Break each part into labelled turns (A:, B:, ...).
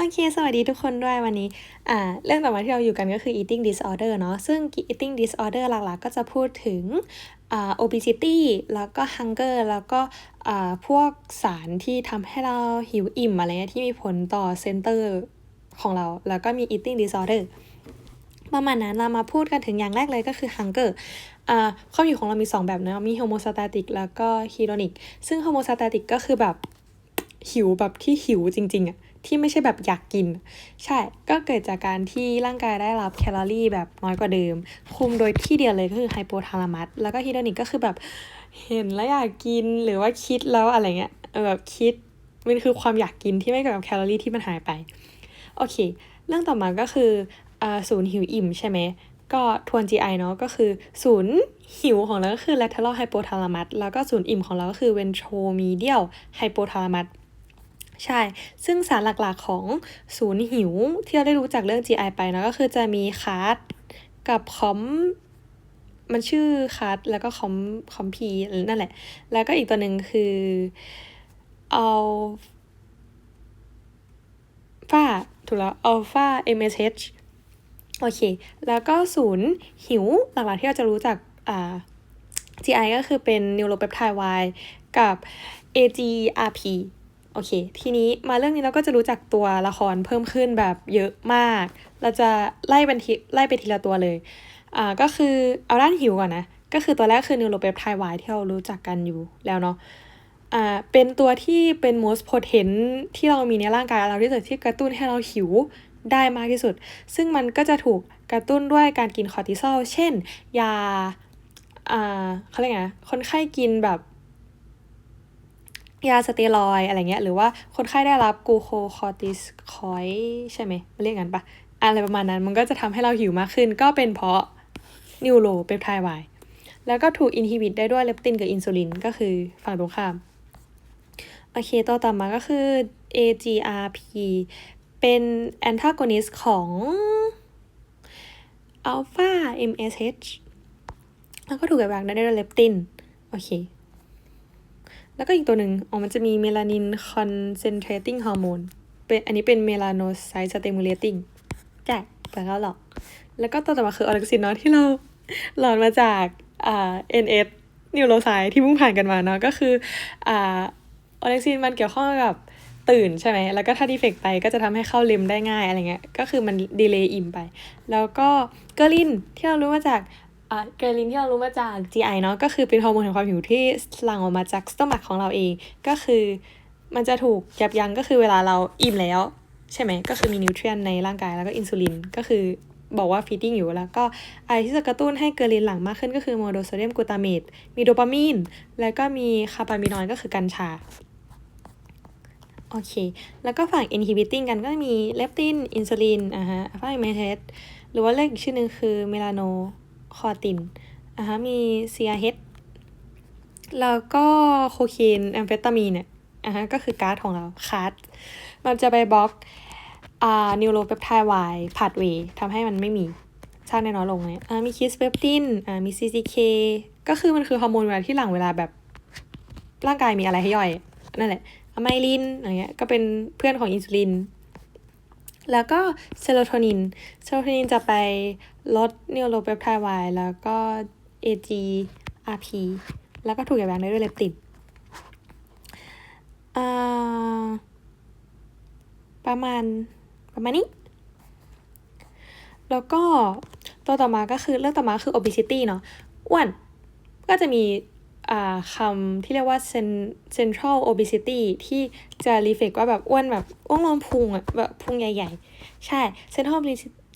A: โอเค สวัสดีทุกคนด้วยวันนี้ อ่า เรื่องต่อมาที่เราอยู่กันก็คือ eating disorder เนาะ ซึ่ง eating disorder หลักๆ ก็จะพูดถึง อ่า obesity แล้วก็ hunger แล้วก็ อ่า พวกสารที่ทำให้เราหิวอิ่มอะไรเงี้ยที่มีผลต่อเซนเตอร์ของเรา แล้วก็มี eating disorder ประมาณนั้นเรามาพูดกันถึงอย่างแรกเลยก็คือ hunger อ่าความหิวของเรามี 2 แบบนะ มี homeostatic แล้วก็ hedonic ซึ่ง homeostatic ก็คือแบบหิวแบบที่หิวจริงๆอะ ที่ไม่ใช่แบบอยากกิน ใช่ก็เกิดจากการที่ร่างกายได้รับแคลอรี่แบบน้อยกว่าเดิม คุมโดยที่เดียวเลยก็คือไฮโปทาลามัสแล้วก็ฮีโดนิกก็คือแบบเห็นแล้วอยากกินหรือว่าคิดแล้วอะไรเงี้ยแบบคิดมันคือความอยากกินที่ไม่เกี่ยวกับแคลอรี่ที่มันหายไป โอเค เรื่องต่อมาก็คืออ่าศูนย์หิวอิ่มใช่ไหมก็ทวน GI เนาะก็คือศูนย์หิวของเราก็คือ lateral hypothalamus แล้วก็ศูนย์อิ่มของเราก็คือ ventromedial hypothalamus ใช่ ซึ่งสารหลักๆของศูนย์หิว ที่เราได้รู้จากเรื่อง GI ไปนะก็คือจะมีคาร์ดกับคอมมันชื่อคาร์ดแล้วก็คอมคอมพีนั่นแหละ แล้วก็อีกตัวหนึ่งคือเอัลฟาถูกแล้วอัลฟา MSH โอเค แล้วก็ศูนย์หิวหลักๆที่เราจะรู้จากอ่า GI ก็คือเป็น neuropeptide Y กับ AGRP โอเค ทีนี้มาเรื่องนี้เราก็จะรู้จักตัวละครเพิ่มขึ้นแบบเยอะมาก เราจะไล่เป็นทีไล่ไปทีละตัวเลย อ่า ก็คือเอาด้านหิวก่อนนะ ก็คือตัวแรกคือ neuropeptide Y ที่เรารู้จักกันอยู่แล้วเนาะ อ่า เป็นตัวที่เป็น most potent ที่เรามีในร่างกายเราที่สุดที่กระตุ้นให้เราหิวได้มากที่สุด ซึ่งมันก็จะถูกกระตุ้นด้วยการกินคอร์ติซอล เช่น ยา อ่าเขาเรียกไง คนไข้กินแบบ ยาสเตียรอยอะไรเงี้ยหรือว่าคนไข้ได้รับกูโคคอร์ติสคอยใช่ไหมเรียกงั้นปะอะไรประมาณนั้นมันก็จะทำให้เราหิวมากขึ้น ก็เป็นเพราะนิวโรเปปไทด์ไวแล้วก็ถูกอินฮิบิตได้ด้วยเลปตินกับอินซูลินก็คือฝั่งตรงข้ามโอเคตัวต่อมาก็คือ AGRP เป็นแอนทากอนิสของอัลฟา MSH แล้วก็ถูกแบบได้ด้วยเลปติน โอเค แล้วก็อีกตัวหนึ่งอ๋อมันจะมีเมลานินคอนเซนเทรติ้งฮอร์โมนเป็นอันนี้เป็นเมลาโนไซต์สเตมูเลติ้งแจกแปลว่าหรอก แล้วก็ตัวต่อมาคือออเล็กซินเนาะที่เราหลอนมาจากอ่า NS นิวโรไซที่เพิ่งผ่านกันมาเนาะก็คืออ่าออเล็กซินมันเกี่ยวข้องกับตื่นใช่ไหม แล้วก็ถ้าดีเฟกไปก็จะทำให้เข้าเลมได้ง่ายอะไรเงี้ย ก็คือมันดีเลย์อิ่มไป แล้วก็เกอร์ลินที่เรารู้มาจากอ่า เกรลินที่เรารู้มาจาก GI เนาะก็คือเป็นฮอร์โมนแห่งความหิวที่หลั่งออกมาจากสตอมักของเราเอง ก็คือมันจะถูกยับยั้งก็คือเวลาเราอิ่มแล้ว ใช่ไหมก็คือมีนิวเทรียนในร่างกายแล้วก็อินซูลินก็คือบอกว่าฟีดดิ้งอยู่แล้วก็อะไรที่จะกระตุ้นให้เกรลินหลั่งมากขึ้นก็คือโมโนโซเดียมกลูตาเมตมีโดปามีน แล้วก็มีคาร์บามินอยด์ก็คือกัญชา โอเค แล้วก็ฝั่ง inhibiting กันก็มีเลปติน อินซูลินอ่าฮะอัลฟาเมเทสหรือว่าเรียกอีกชื่อหนึ่งคือเมลาโน คอตินอ่าฮะมี CRH แล้วก็โคเคนแอมเฟตามีนเนี่ยอ่าฮะก็คือก๊าซของเราคาร์ดมันจะไปบล็อกอ่านิวโรเปปไทด์ Y พาดเวย์ทำให้มันไม่มีสร้างได้น้อยลงเนี่ยอ่ามีคิสเปปตินอ่ามี CCK ก็คือมันคือฮอร์โมนเวลาที่หลังเวลาแบบร่างกายมีอะไรให้ย่อย นั่นแหละอะไมลินอะไรเงี้ยก็เป็นเพื่อนของอินซูลิน แล้วก็เซโรโทนิน เซโรโทนินจะไปลดนิวโรเปปไทด์ Y แล้วก็ AGRP แล้วก็ถูกยับยั้งได้ด้วยเลปตินประมาณประมาณนี้ แล้วก็ตัวต่อมาก็คือเรื่องต่อมาคือ obesity เนาะอ้วนก็จะมี คำที่เรียกว่า central obesity ที่จะ reflect ว่าแบบอ้วนแบบอ้วนลงพุงอะแบบพุงใหญ่ๆ ใช่ central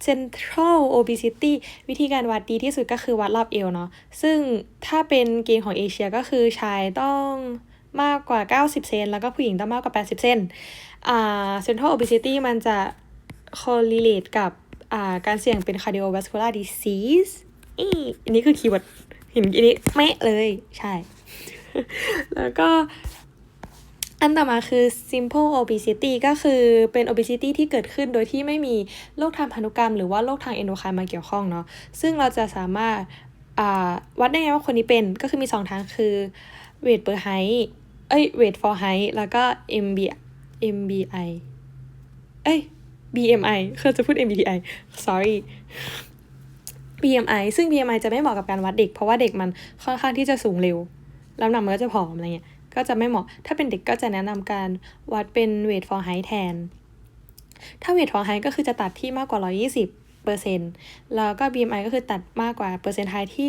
A: central obesity วิธีการวัดดีที่สุดก็คือวัดรอบเอวเนาะซึ่งถ้าเป็นเกณฑ์ของเอเชียก็คือชายต้องมากกว่า 90 เซน แล้วก็ผู้หญิงต้องมากกว่า 80 เซนอ่า central obesity มันจะ correlate กับอ่าการเสี่ยงเป็น cardiovascular disease อีอันนี้คือคีย์เวิร์ด เห็นอันนี้แม่เลยใช่ แล้วก็อันต่อมาคือ simple obesity ก็คือเป็น obesity ที่เกิดขึ้นโดยที่ไม่มีโรคทางพันธุกรรม หรือว่าโรคทาง endocrine มาเกี่ยวข้องเนาะ ซึ่งเราจะสามารถวัดได้ไงว่าคนนี้เป็น ก็คือมีสองทางคือ weight per height เอ้ย weight for height แล้วก็ MB MBI เอ้ย BMI เคยจะพูด MBTI sorry BMI ซึ่ง BMI จะไม่เหมาะกับการวัดเด็ก เพราะว่าเด็กมันค่อนข้างที่จะสูงเร็วแล้วน้ำมันก็จะผอมอะไรเงี้ยก็จะไม่เหมาะ ถ้าเป็นเด็กก็จะแนะนำการวัดเป็น weight for height แทน ถ้า weight for height ก็คือจะตัดที่มากกว่า 120เปอร์เซ็นต์แล้วก็ BMI ก็คือตัดมากกว่าเปอร์เซ็นต์ไทที่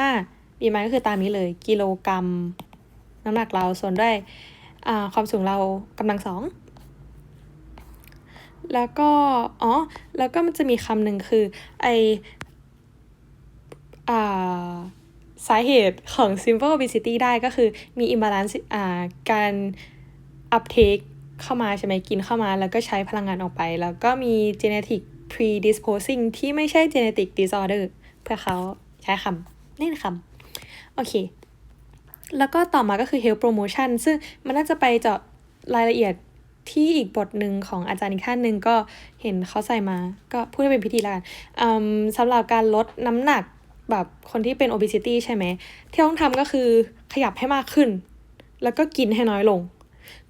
A: 95 BMI ก็คือตามนี้เลย กิโลกรัม น้ำหนักเราส่วนด้วยความสูงเรากำลังสอง แล้วก็ อ๋อ แล้วก็มันจะมีคำหนึ่งคือไอ สาเหตุของ simple obesity ได้ก็คือมี imbalance อ่าการ uptake เข้ามาใช่ไหมกินเข้ามา แล้วก็ใช้พลังงานออกไป แล้วก็มี genetic predisposing ที่ไม่ใช่ genetic disorder เพื่อเขาใช้คำนี่นะคำโอเค แล้วก็ต่อมาก็คือ health promotion ซึ่งมันน่าจะไปเจาะรายละเอียดที่อีกบทหนึ่งของอาจารย์อีกท่านหนึ่งก็เห็นเขาใส่มา ก็พูดให้เป็นพิธีแล้วกันสำหรับการลดน้ำหนัก แบบคนที่เป็น obesity ใช่ไหม ที่ต้องทำก็คือขยับให้มากขึ้น แล้วก็กินให้น้อยลง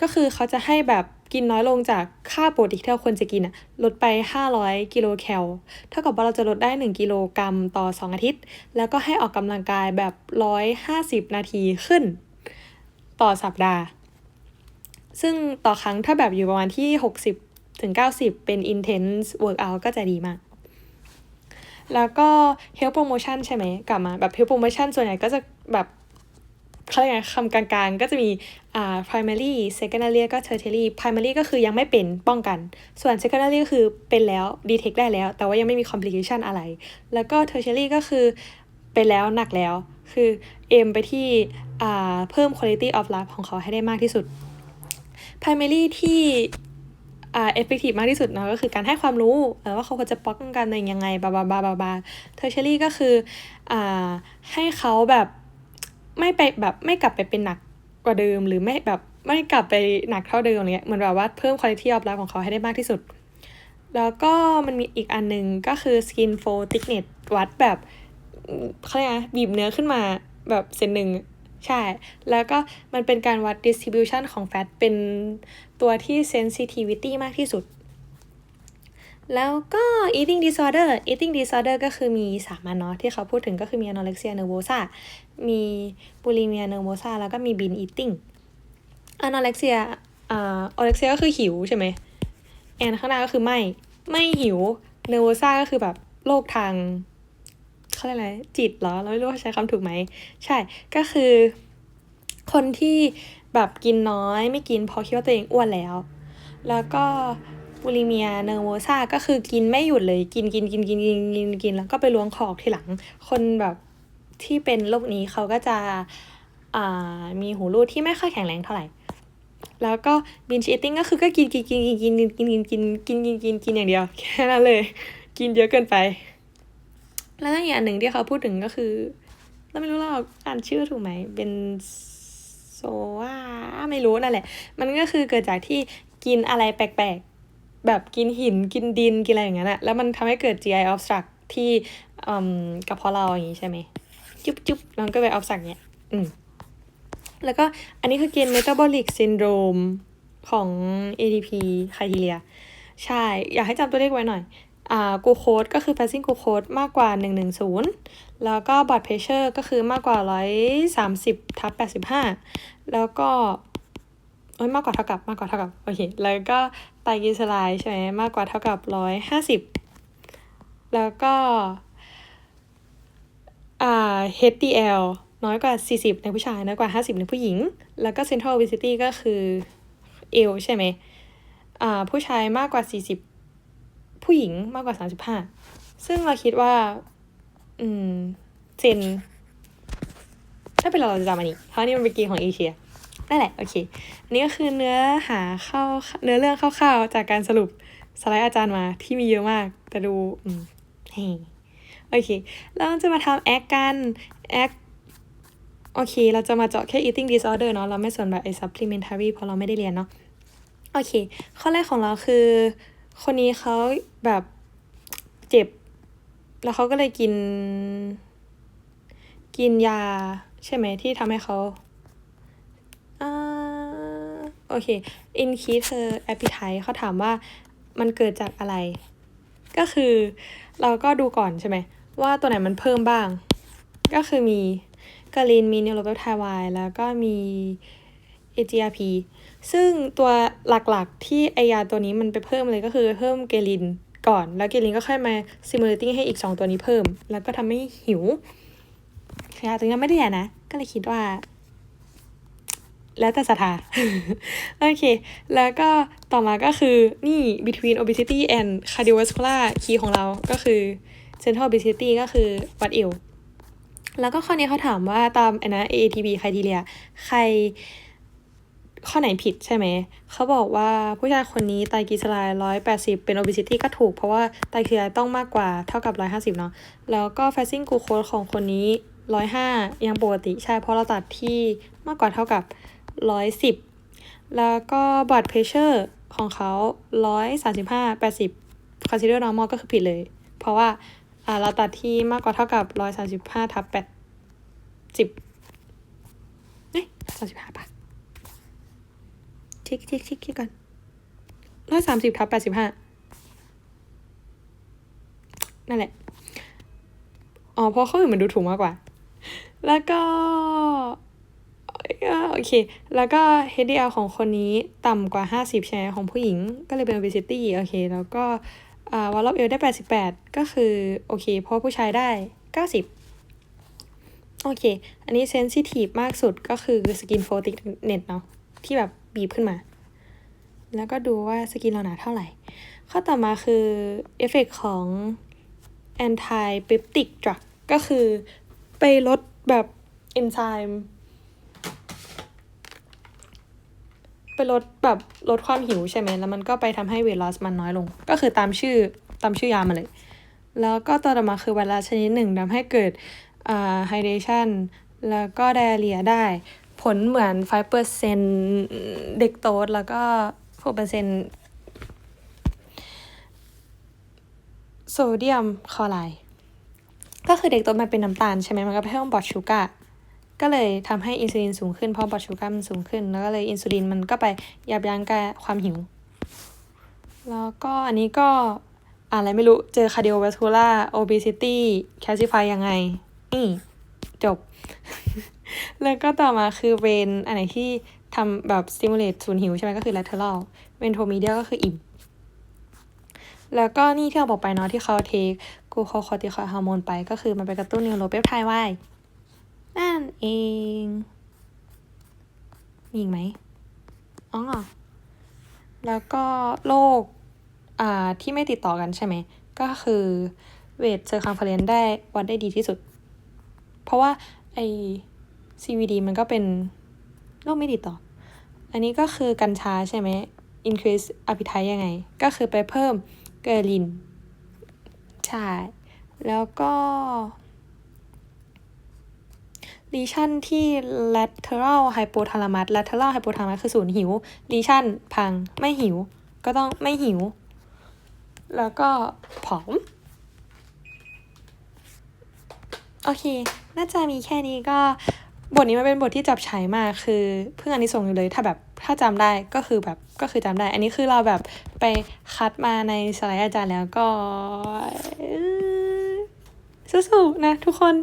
A: ก็คือเขาจะให้แบบกินน้อยลงจากค่าปกติที่เราควรจะกินอะลดไป 500 กิโลแคล เท่ากับว่าเราจะลดได้ 1 กิโลกรัมต่อ 2 อาทิตย์ แล้วก็ให้ออกกำลังกายแบบ 150 นาทีขึ้น ต่อสัปดาห์ ซึ่งต่อครั้งถ้าแบบอยู่ประมาณที่ 60ถึง90 เป็น intense workout ก็จะดีมาก แล้วก็ health promotion ใช่ไหมกลับมาแบบ health promotion ส่วนใหญ่ก็จะแบบเขาเรียกไงคำกลางๆ ก็จะมีอ่า primary secondary ก็ tertiary primary ก็คือยังไม่เป็นป้องกัน ส่วน secondary ก็คือเป็นแล้ว detect ได้แล้ว แต่ว่ายังไม่มี complication อะไร แล้วก็ tertiary ก็คือเป็นแล้วหนักแล้ว คือเอมไปที่อ่าเพิ่ม quality of life ของเขาให้ได้มากที่สุด primary ที่ อ่าเอฟเฟกตีฟมากที่สุดเนาะก็คือการให้ความรู้ว่าเขาควรจะป้องกันในยังไงบาบาบาบาบาเทอร์เชอรี่ก็คืออ่าให้เขาแบบไม่ไปแบบไม่กลับไปเป็นหนักกว่าเดิม หรือไม่แบบไม่กลับไปหนักเท่าเดิมอะไรเงี้ยเหมือนแบบว่าเพิ่มคุณภาพออฟไลฟ์ของเขาให้ได้มากที่สุด แล้วก็มันมีอีกอันนึงก็คือ skin fold thickness วัดแบบเขาเรียกไงบีบเนื้อขึ้นมาแบบเซนหนึ่ง ใช่ แล้วก็มันเป็นการวัด distribution ของ fat เป็นตัวที่ sensitivity มากที่สุด แล้วก็ eating disorder eating disorder ก็คือมีสามัญเนาะที่เขาพูดถึงก็คือมี anorexia nervosa มี bulimia nervosa แล้วก็มี binge eating anorexia อ่า anorexia ก็คือหิวใช่ไหมแอนข้างหน้าก็คือไม่ ไม่หิว nervosa ก็คือแบบโรคทาง เขาเรียกอะไรจิตเหรอเราไม่รู้ว่าใช้คำถูกไหม ใช่ก็คือ คนที่แบบกินน้อยไม่กินเพราะคิดว่าตัวเองอ้วนแล้ว แล้วก็บูลิเมียเนอร์โวซาก็คือกินไม่หยุดเลยกินกินกินกินกินกินกินแล้วก็ไปล้วงคอกทีหลัง คนแบบที่เป็นโรคนี้เขาก็จะมีหูรูดที่ไม่ค่อยแข็งแรงเท่าไหร่ แล้วก็บินชีติ้งก็คือก็กินกินกินกินกินกินกินกินกินกินกินกินอย่างเดียว แค่นั้นเลย กินเยอะเกินไป แล้วอีกอันหนึ่งที่เขาพูดถึงก็คือ เราไม่รู้เราอ่านชื่อถูกไหม เป็นโซว่าไม่รู้นั่นแหละ มันก็คือเกิดจากที่กินอะไรแปลกๆ แบบกินหินกินดินกินอะไรอย่างเงี้ยอะแล้วมันทำให้เกิด GI obstruct ที่กับเพาะเราอย่างงี้ใช่ไหมจุ๊บจุ๊บแล้วก็ไป obstruct เนี้ยอืมแล้วก็อันนี้คือเกณฑ์ metabolic syndrome ของ ADP criteria ใช่ อยากให้จำตัวเลขไว้หน่อย กูโคดก็คือ fasting กูโคดมากกว่า 110 แล้วก็ blood pressure ก็คือมากกว่า 130ทับ85 แล้วก็เอ้ยมากกว่าเท่ากับมากกว่าเท่ากับโอเคแล้วก็ไตรกลีเซอไรด์ใช่ไหมมากกว่าเท่ากับ150แล้วก็อ่า HDL น้อยกว่า 40 ในผู้ชายน้อยกว่า 50 ในผู้หญิง แล้วก็ central obesity ก็คือเอวใช่ไหมอ่าผู้ชายมากกว่า 40 ผู้หญิงมากกว่าสามสิบห้าซึ่งเราคิดว่า อืมเซนถ้าเป็นเราเราจะจำอันนี้เพราะนี่มันเป็นเกมของเอเชียนั่นแหละ โอเค อันนี้ก็คือเนื้อหาเข้าเนื้อเรื่องคร่าวๆ จากการสรุปสไลด์อาจารย์มาที่มีเยอะมาก แต่ดู อืมเฮ้โอเค เราจะมาทำแอคกันแอคโอเค เราจะมาเจาะแค่ eating disorder เนาะ เราไม่สนแบบไอ้ supplementary เพราะเราไม่ได้เรียนเนาะ โอเค ข้อแรกของเราคือ คนนี้เขาแบบเจ็บ แล้วเขาก็เลยกิน กินยา ใช่ไหมที่ทำให้เขาอ่าโอเค increase her appetite เขาถามว่ามันเกิดจากอะไร ก็คือเราก็ดูก่อนใช่ไหม ว่าตัวไหนมันเพิ่มบ้าง ก็คือมีกาลินมีเนโรเปปไทด์ไวแล้วก็มี AGRP ซึ่งตัวหลักๆที่ไอยาตัวนี้มันไปเพิ่มเลยก็คือเพิ่มเกลินก่อน แล้วเกลินก็ค่อยมา stimulating ให้อีก 2 ตัวนี้เพิ่ม แล้วก็ทำให้หิวยาตัวนี้ไม่ได้ยานะ ก็เลยคิดว่า แล้วแต่ศรัทธาโอเค แล้วก็ต่อมาก็คือนี่ between obesity and cardiovascular key ของเราก็คือ central obesity ก็คือวัดเอวแล้วก็ข้อนี้เขาถามว่าตามไอ้นะ AATB criteria ใคร ข้อไหนผิดใช่ไหม เขาบอกว่าผู้ชายคนนี้ไตรกลีเซอไรด์ร้อยแปดสิบเป็น obesity ก็ถูก เพราะว่าไตรกลีเซอไรด์ต้องมากกว่าเท่ากับร้อยห้าสิบเนาะ แล้วก็ fasting glucose ของคนนี้ร้อยห้ายังปกติใช่ เพราะเราตัดที่มากกว่าเท่ากับร้อยสิบแล้วก็ blood pressure ของเขาร้อยสามสิบห้าแปดสิบ consider normal ก็คือผิดเลย เพราะว่าอ่าเราตัดที่มากกว่าเท่ากับร้อยสามสิบห้าทับแปดสิบเอ๊ะสามสิบห้าปะ ช็คเช็คเช็คก่อนร้อยสามสิบทับแปดสิบห้านั่นแหละ อ๋อเพราะเข้ออื่นมันดูถูกมากกว่า แล้วก็ โอเค แล้วก็ HDL ของคนนี้ต่ำกว่า 50 ใช่ไหมของผู้หญิง ก็เลยเป็น obesity โอเค แล้วก็อ่าวัดรอบเอวได้ 88 ก็คือ โอเค เพราะผู้ชายได้ 90 โอเค อันนี้ sensitive มากสุดก็คือ skin photic net เนาะที่แบบ บีบขึ้นมา แล้วก็ดูว่าสกินเราหนาเท่าไหร่ ข้อต่อมาคือเอฟเฟกของ anti peptic drug ก็คือไปลดแบบเอนไซม์ไปลดแบบลดความหิวใช่ไหม แล้วมันก็ไปทำให้เวทลอสมันน้อยลง ก็คือตามชื่อตามชื่อยามาเลย แล้วก็ตัวต่อมาคือไวรัสชนิดหนึ่งทำให้เกิดอ่าไฮเดชันแล้วก็ไดอาเรียได้ ผลเหมือน5%เด็กโตแล้วก็6%โซเดียมคลอไรด์ก็คือเด็กโตมันเป็นน้ำตาลใช่ไหมมันก็ไปเพิ่มบอดชูการ์ก็เลยทำให้อินซูลินสูงขึ้นเพราะบอดชูการ์มันสูงขึ้น แล้วก็เลยอินซูลินมันก็ไปยับยั้งการความหิว แล้วก็อันนี้ก็อะไรไม่รู้เจอ cardiovascular obesity classify ยังไงนี่จบ แล้วก็ต่อมาคือเวนอันไหนที่ทำแบบ stimulate ศูนย์หิวใช่ไหมก็คือ lateral ventromedial ก็คืออิ่ม แล้วก็นี่ที่เราบอกไปเนาะที่เขาเทคกูโคคอติคอยฮอร์โมนไปก็คือมันไปกระตุ้นนิวโรเปปไทด์ไวนั่นเอง มีอีกไหมอ๋อ แล้วก็โรคอ่าที่ไม่ติดต่อกันใช่ไหม ก็คือเวทเซอร์คัมเฟเรนได้วัดได้ดีที่สุด เพราะว่าไอ CVD มันก็เป็นโรคไม่ติดต่อ อันนี้ก็คือกัญชาใช่ไหม increase appetite ยังไง ก็คือไปเพิ่มเกลิน ใช่ แล้วก็ลีชั่นที่ lateral hypothalamus lateral hypothalamus คือศูนย์หิวลีชั่นพัง ไม่หิว ก็ต้องไม่หิว แล้วก็ผอม โอเค น่าจะมีแค่นี้ก็ บทนี้มันเป็นบทที่จับฉายมากคือเพิ่งอันนี้ส่งอยู่เลยถ้าแบบถ้าจำได้ก็คือแบบก็คือจำได้ อันนี้คือเราแบบไปคัดมาในสไลด์อาจารย์แล้วก็สู้ๆนะทุกคน